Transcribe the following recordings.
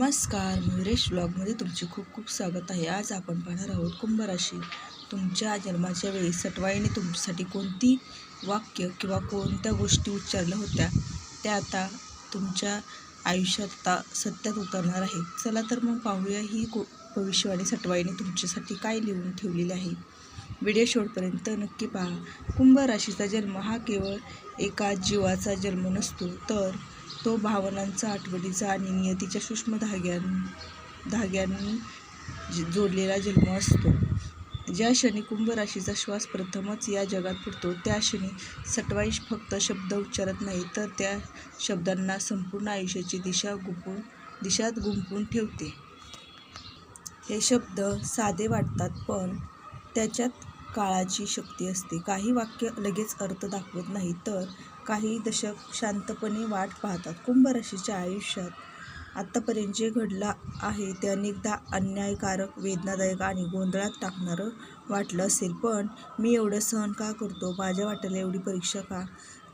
नमस्कार मयुरेश ब्लॉगमध्ये तुमचे खूप खूप स्वागत आहे. आज आपण पाहणार आहोत कुंभ राशी तुमच्या जन्माच्या वेळी सटवाईने तुमच्यासाठी कोणती वाक्य किंवा कोणत्या गोष्टी उच्चारल्या होत्या त्या आता तुमच्या आयुष्यात आता सत्यात उतरणार आहे चला तर मग पाहूया ही को भविष्यवाणी सटवाईने तुमच्यासाठी काय लिहून ठेवलेली आहे. व्हिडिओ शेवटपर्यंत नक्की पहा. कुंभ राशीचा जन्म हा केवळ एका जीवाचा जन्म नसतो तर तो भावनांचा आठवणीचा आणि नियतीच्या सूक्ष्म धाग्यां धाग्यांनी जोडलेला जन्म असतो. ज्या क्षणी कुंभ राशीचा श्वास प्रथमच या जगात पडतो त्या क्षणी सटवाईश फक्त शब्द उच्चारत नाही तर त्या शब्दांना संपूर्ण आयुष्याची दिशा गुंपून दिशात गुंपून ठेवते. हे शब्द साधे वाटतात पण त्याच्यात काळाची शक्ती असते. काही वाक्य लगेच अर्थ दाखवत नाही तर काही दशक शांतपणे वाट पाहतात. कुंभ राशीच्या आयुष्यात आत्तापर्यंत जे घडलं आहे ते अनेकदा अन्यायकारक वेदनादायक आणि गोंधळात टाकणारं वाटलं असेल. पण मी एवढं सहन का करतो? माझ्या वाट्याला एवढी परीक्षा का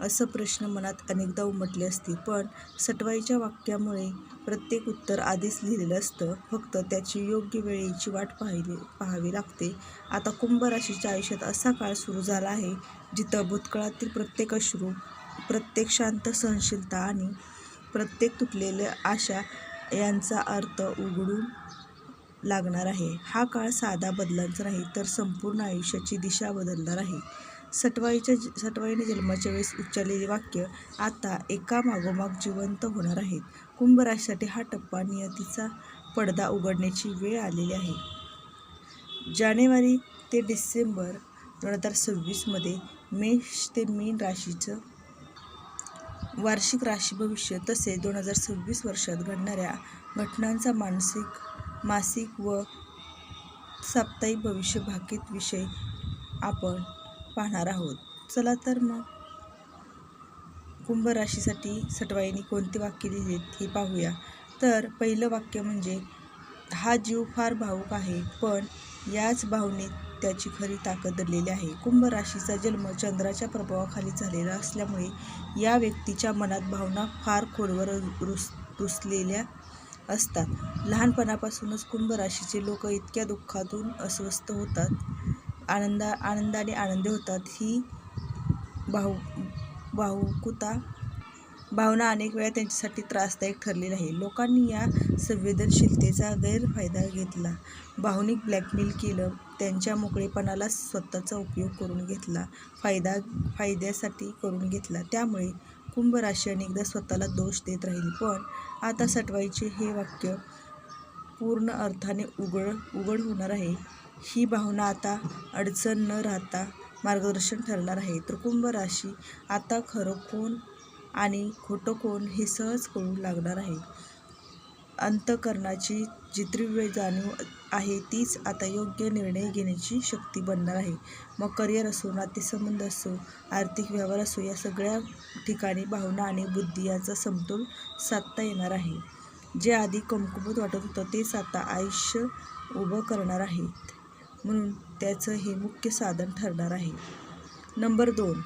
असं प्रश्न मनात अनेकदा उमटले असतील पण सटवाईच्या वाक्यामुळे प्रत्येक उत्तर आधीच लिहिलेलं असतं. फक्त त्याची योग्य वेळेची वाट पाहिली पाहावी लागते. आता कुंभ राशीच्या आयुष्यात असा काळ सुरू झाला आहे जिथं भूतकाळातील प्रत्येक अश्रू प्रत्येक शांत सहनशीलता आणि प्रत्येक तुटलेल्या आशा यांचा अर्थ उघडून लागणार आहे. हा काळ साधा बदलांचा नाही तर संपूर्ण आयुष्याची दिशा बदलणार आहे. सटवाईच्या सटवाईने जन्माच्या वेळेस उच्चारलेले वाक्य आता एका मागोमाग जिवंत होणार आहेत. कुंभ राशीसाठी हा टप्पा नियतीचा पडदा उघडण्याची वेळ आलेली आहे. जानेवारी ते डिसेंबर दोन हजार सव्वीसमध्ये मेष ते मीन राशीचं वार्षिक राशी भविष्य तसे दोन हजार सव्वीस वर्षात घडणाऱ्या घटनांचा मानसिक मासिक व साप्ताहिक भविष्य भाकीत विषय आपण पाहणार आहोत. चला तर मग. कुंभ राशीसाठी सटवाईने कोणते वाक्य लिहिलीत हे पाहूया. तर पहिलं वाक्य म्हणजे हा जीव फार भावूक आहे पण याच भावनेत त्याची खरी ताकद दडलेली आहे. कुंभ राशीचा जन्म चंद्राच्या प्रभावाखाली झालेला असल्यामुळे या व्यक्तीच्या मनात भावना फार खोलवर रुस रुसलेल्या असतात. लहानपणापासूनच कुंभ राशीचे लोक इतक्या दुःखातून अस्वस्थ होतात. आनंदा आनंदाने आनंदी होतात ही भाऊ भावुकता भावना अनेक वेळा त्यांच्यासाठी त्रासदायक ठरलेली आहे लोकांनी या संवेदनशीलतेचा गैरफायदा घेतला. भावनिक ब्लॅकमेल केलं त्यांच्या मोकळेपणाला स्वतःचा उपयोग करून घेतला फायदा फायद्यासाठी करून घेतला. त्यामुळे कुंभ राशी अनेकदा स्वतःला दोष देत राहील. पण आता सटवायचे हे वाक्य पूर्ण अर्थाने उघड उघड होणार आहे. ही भावना आता अडचण न राहता मार्गदर्शन ठरणार आहे. तर कुंभ राशी आता खरं कोण आणि खोटं कोण हे सहज कळू लागणार आहे. अंतकरणाची जी तीव्र जाणीव आहे तीच आता योग्य निर्णय घेण्याची शक्ती बनणार आहे. मग करिअर असो नातेसंबंध असो आर्थिक व्यवहार असो या सगळ्या ठिकाणी भावना आणि बुद्धी याचा समतोल साधता येणार आहे. जे आधी कमकुवत वाटत होतं तेच आता आयुष्य उभं करणार आहेत म्हणून त्याचं हे मुख्य साधन ठरणार आहे. नंबर दोन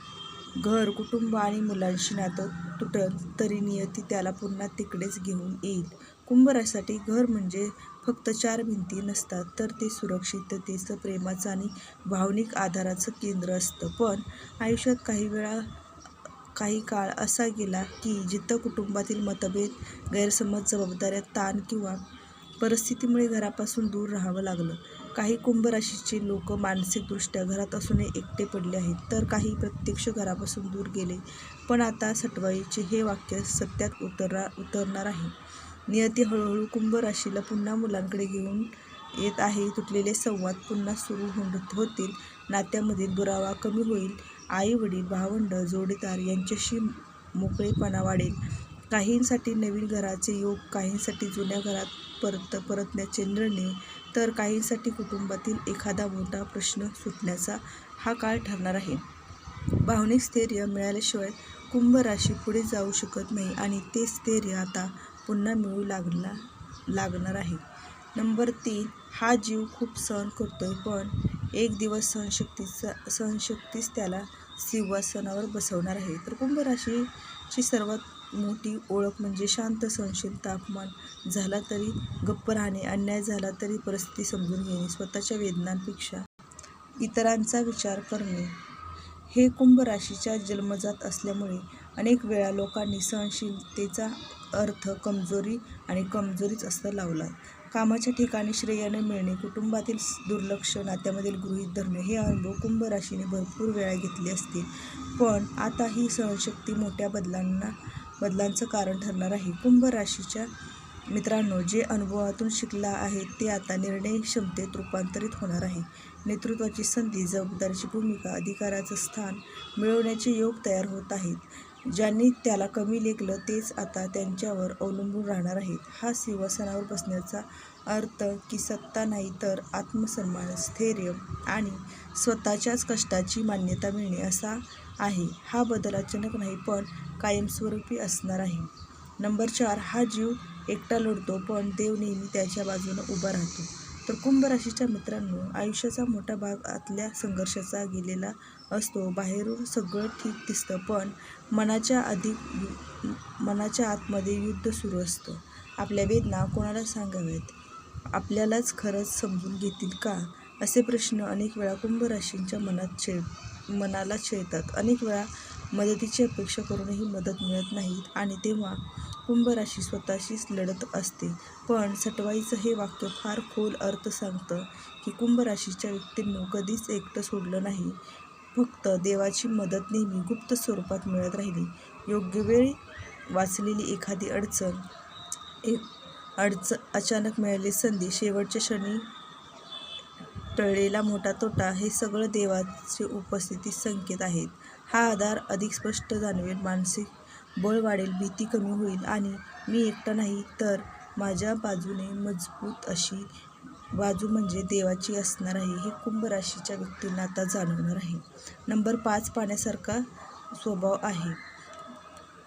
घर कुटुंब आणि मुलांशी नातं तुटल तरी नियती त्याला पुन्हा तिकडेच घेऊन येईल. कुंभरासाठी घर म्हणजे फक्त चार भिंती नसतात तर ते सुरक्षिततेचं प्रेमाचं आणि भावनिक आधाराचं केंद्र असतं. पण आयुष्यात काही वेळा काही काळ असा गेला की जिथं कुटुंबातील मतभेद गैरसमज जबाबदाऱ्या ताण किंवा परिस्थितीमुळे घरापासून दूर राहावं लागलं. काही कुंभराशीचे लोक मानसिकदृष्ट्या घरात असूनही एकटे पडले आहेत. तर काही प्रत्यक्ष घरापासून दूर गेले. पण आता सटवाईचे हे वाक्य सत्यात उतरा उतरणार आहे. नियती हळूहळू कुंभ राशीला पुन्हा मुलांकडे घेऊन येत आहे. तुटलेले संवाद पुन्हा सुरू होऊन होतील. नात्यामधील दुरावा कमी होईल. आई वडील भावंड जोडीदार यांच्याशी मोकळेपणा वाढेल. काहींसाठी नवीन घराचे योग काहींसाठी जुन्या घरात परत परतण्याचे निर्णय तर काहींसाठी कुटुंबातील एखादा मोठा प्रश्न सुटण्याचा हा काळ ठरणार आहे. भावनिक स्थैर्य मिळाल्याशिवाय कुंभ राशी पुढे जाऊ शकत नाही आणि ते स्थैर्य आता पुन्हा मिळू लागला लागणार आहे. नंबर तीन हा जीव खूप सहन करतोय पण एक दिवस सहनशक्तीचा सहनशक्तीच त्याला सिंहासनावर बसवणार आहे. तर कुंभ राशीची सर्वात मोठी ओळख म्हणजे शांत सहनशील तापमान. झाला तरी गप्प राहणे अन्याय झाला तरी परिस्थिती समजून घेणे स्वतःच्या वेदनांपेक्षा इतरांचा विचार करणे. हे कुंभ राशीच्या जन्मजात असल्यामुळे अनेक वेळा लोकांनी सहनशीलतेचा अर्थ कमजोरी आणि कमजोरीच असं लावला. कामाच्या ठिकाणी श्रेयाने मिळणे कुटुंबातील दुर्लक्ष नात्यामधील गृहीत धरणे हे अनुभव कुंभ राशीने भरपूर वेळा घेतले असतील. पण आता ही सहनशक्ती मोठ्या बदलांना बदलांचं कारण ठरणार आहे. कुंभ राशीच्या मित्रांनो जे अनुभवातून शिकला आहे ते आता निर्णय क्षमतेत रूपांतरित होणार आहे. नेतृत्वाची संधी जबाबदारीची भूमिका अधिकाराचं स्थान मिळवण्याचे योग तयार होत आहेत. ज्यांनी त्याला कमी लेखलं तेच आता त्यांच्यावर अवलंबून राहणार आहेत. हा सिंहासनावर बसण्याचा अर्थ की सत्ता नाही तर आत्मसन्मान स्थैर्य आणि स्वतःच्याच कष्टाची मान्यता मिळणे असा आहे. हा बदल अचानक नाही पण कायमस्वरूपी असणार आहे. नंबर चार हा जीव एकटा लढतो पण देव नेहमी त्याच्या बाजूनं उभा राहतो. तर कुंभ राशीच्या मित्रांनो आयुष्याचा मोठा भाग आतल्या संघर्षाचा गेलेला असतो. बाहेरून सगळं ठीक दिसतं पण मनाच्या अधिक मनाच्या आतमध्ये युद्ध सुरू असतं. आपल्या वेदना कोणाला सांगाव्यात? आपल्यालाच खरंच समजून घेतील का? असे प्रश्न अनेक वेळा कुंभ राशींच्या मनात छेड मनाला छेडतात. अनेक वेळा मदतीची अपेक्षा करूनही मदत मिळत नाहीत आणि तेव्हा कुंभ राशी स्वतःशीच लढत असते. पण सटवाईचं हे वाक्य फार खोल अर्थ सांगतं की कुंभ राशीच्या व्यक्तींनी कधीच एकटं सोडलं नाही. फक्त देवाची मदत नेहमी गुप्त स्वरूपात मिळत राहिली. योग्य वेळी वाचलेली एखादी अडचण एक अडचण अचानक मिळालेली संधी शेवटच्या क्षणी टळलेला मोठा तोटा हे सगळं देवाचे उपस्थिती संकेत आहेत. हा आधार अधिक स्पष्ट जाणवेल. मानसिक बळ वाढेल भीती कमी होईल आणि मी एकटा नाही तर माझ्या बाजूने मजबूत अशी बाजू म्हणजे देवाची असणार आहे हे कुंभ राशीच्या व्यक्तींना आता जाणवणार आहे. नंबर पाच पाण्यासारखा स्वभाव आहे.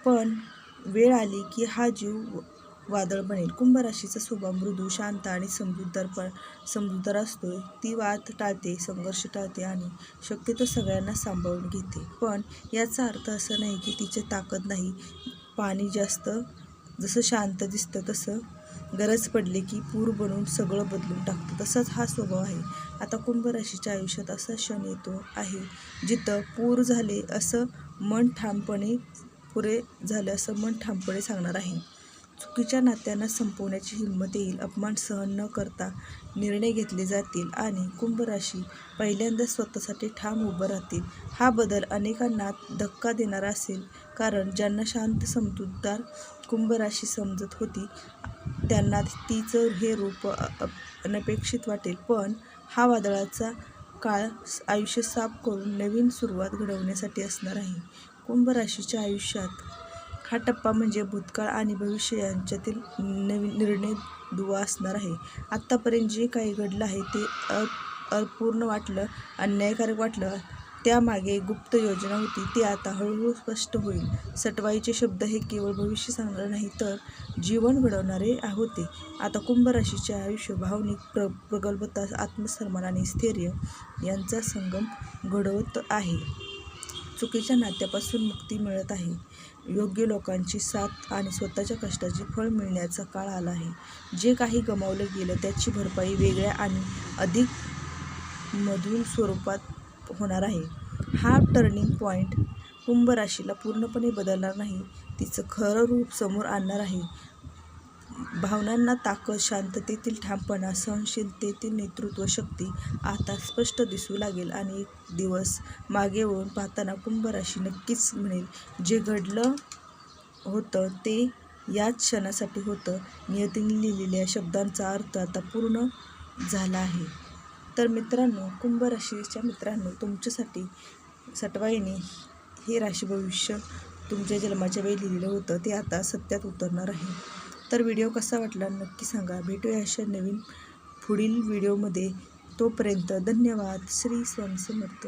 पण वेळ आली की हा जीव वादळ बनेल. कुंभ राशीचा स्वभाव मृदू शांत आणि समजूतदार पण समजूतदार असतो ती वाद टाळते संघर्ष टाळते आणि शक्यतो सगळ्यांना सांभाळून घेते. पण याचा अर्थ असा नाही की तिची ताकद नाही. पाणी जास्त जसं शांत दिसतं तसं गरज पडली की पूर बनवून सगळं बदलून टाकतं. तसाच हा स्वभाव आहे. आता कुंभ राशीच्या आयुष्यात असा क्षण येतो आहे जिथं पूर झाले असं मन ठामपणे पुरे झाले असं मन ठामपणे सांगणार आहे. चुकीच्या नात्यांना संपवण्याची हिंमत येईल अपमान सहन न करता निर्णय घेतले जातील आणि कुंभ राशी पहिल्यांदा स्वतःसाठी ठाम उभं राहतील. हा बदल अनेकांना धक्का देणारा असेल कारण ज्यांना शांत समजूतदार कुंभ राशी समजत होती त्यांना तिचं हे रूप अनपेक्षित वाटेल. पण हा वादळाचा काळ आयुष्य साफ करून नवीन सुरुवात घडवण्यासाठी असणार आहे. कुंभ राशीच्या आयुष्यात हा टप्पा म्हणजे भूतकाळ आणि भविष्य यांच्यातील नवीन निर्णय दुवा असणार आहे. आत्तापर्यंत जे काही घडलं आहे ते अ अपूर्ण वाटलं अन्यायकारक वाटलं. त्यामागे गुप्त योजना होती ती आता हळूहळू स्पष्ट होईल. सटवाईचे शब्द हे केवळ भविष्य सांगणार नाही तर जीवन घडवणारे होते. आता कुंभ राशीचे आयुष्य भावनिक प्र प्रगल्भता आत्मसन्मान आणि स्थैर्य यांचा संगम घडवत आहे. चुकीच्या नात्यापासून मुक्ती मिळत आहे. योग्य लोकांची साथ आणि स्वतःच्या कष्टाचे फळ मिळण्याचा काळ आला आहे. जे काही गमावलं गेलं त्याची भरपाई वेगळ्या आणि अधिक मधुर स्वरूपात होणार आहे. हा टर्निंग पॉईंट कुंभ राशीला पूर्णपणे बदलणार नाही. तिचं खरं रूप समोर आणणार आहे. भावनांना ताकद शांततेतील ठामपणा सहनशीलतेतील नेतृत्व शक्ती आता स्पष्ट दिसू लागेल आणि एक दिवस मागे वळून पाहताना कुंभ राशी नक्कीच म्हणेल जे घडलं होतं ते याच क्षणासाठी होतं. नियतीने लिहिलेल्या शब्दांचा अर्थ आता पूर्ण झाला आहे. तर मित्रांनो कुंभ राशीच्या मित्रांनो तुमच्यासाठी सटवाईने हे राशी भविष्य तुमच्या जन्माच्या वेळी लिहिलेलं होतं ते आता सत्यात उतरणार आहे. तर व्हिडिओ कसा वाटला नक्की सांगा. भेटूया अशा नवीन पुढील व्हिडिओमध्ये. तोपर्यंत धन्यवाद. श्री स्वामी समर्थ.